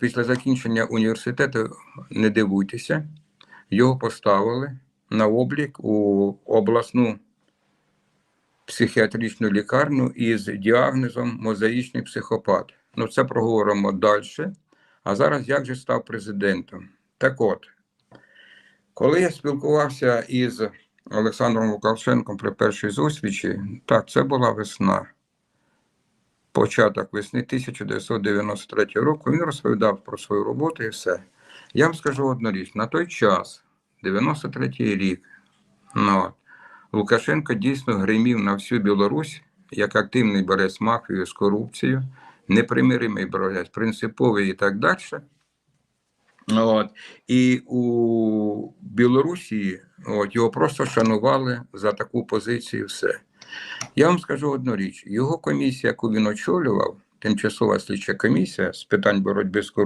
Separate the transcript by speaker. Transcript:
Speaker 1: після закінчення університету, не дивуйтеся, його поставили на облік у обласну психіатричну лікарню із діагнозом мозаїчний психопат. Ну, це проговоримо далі. А зараз як же став президентом? Так от, коли я спілкувався із Олександром Лукашенком при першій зустрічі, так, це була весна. Початок весни 1993 року він розповідав про свою роботу і все. Я вам скажу одну річ: на той час, 93-й рік, ну, Лукашенко дійсно гримів на всю Білорусь як активний борець з мафією, з корупцією, непримиримий борець, принциповий і так далі. От. І у Білорусі от, його просто шанували за таку позицію. Все. Я вам скажу одну річ: його комісія, яку він очолював, тимчасова слідча комісія з питань боротьби з корупцією,